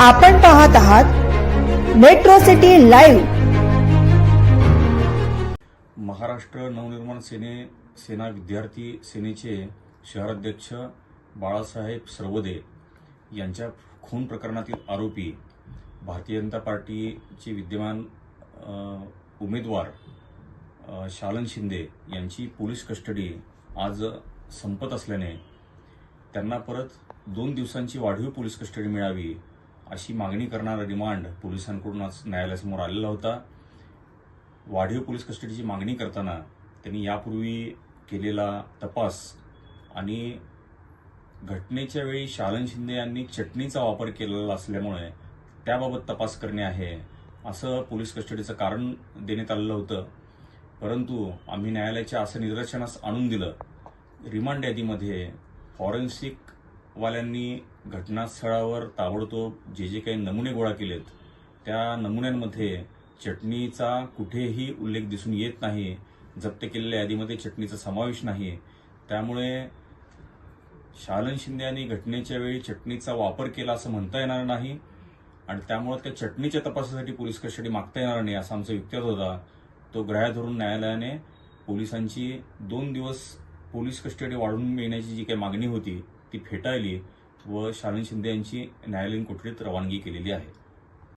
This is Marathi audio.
आपण पाहत आहात metro city live. Maharashtra Navnirman सेने सेना विद्यार्थी सेनेचे शहराध्यक्ष बाळासाहेब सरवदे यांच्या खून प्रकरणातील आरोपी भारतीय जनता पार्टीचे विद्यमान उमेदवार शालन शिंदे यांची पोलीस कस्टडी आज संपत असल्याने त्यांना परत दोन दिवसांची वाढीव पोलीस कस्टडी मिळावी अशी मागणी करणारा रिमांड पोलिसांकडूनच न्यायालयासमोर आलेला होता. वाढीव पोलीस कस्टडीची मागणी करताना त्यांनी यापूर्वी केलेला तपास आणि घटनेच्या वेळी शालन शिंदे यांनी चटणीचा वापर केलेला असल्यामुळे त्याबाबत तपास करणे आहे असं पोलीस कस्टडीचं कारण देण्यात आलेलं होतं. परंतु आम्ही न्यायालयाच्या असं निदर्शनास आणून दिलं. रिमांड यादीमध्ये फॉरेन्सिक वाल्यांनी घटनास्थळावर ताबडतोब जे जे काही नमुने गोळा केलेत त्या नमुन्यांमध्ये चटणीचा कुठेही उल्लेख दिसून येत नाही जप्त केलेल्या यादीमध्ये चटणीचा समावेश नाही. त्यामुळे शालन शिंदे यांनी घटनेच्या वेळी चटणीचा वापर केला असं म्हणता येणार नाही आणि त्यामुळे त्या चटणीच्या तपासासाठी पोलीस कस्टडी मागता येणार नाही असा आमचा युक्त्यात होता. तो ग्राह्य धरून न्यायालयाने पोलिसांची दोन दिवस पोलीस कस्टडी वाढून मिळण्याची जी काही मागणी होती ती फेटाळली व शालन शिंदे यांची न्यायालयीन कोठडीत रवानगी केलेली आहे.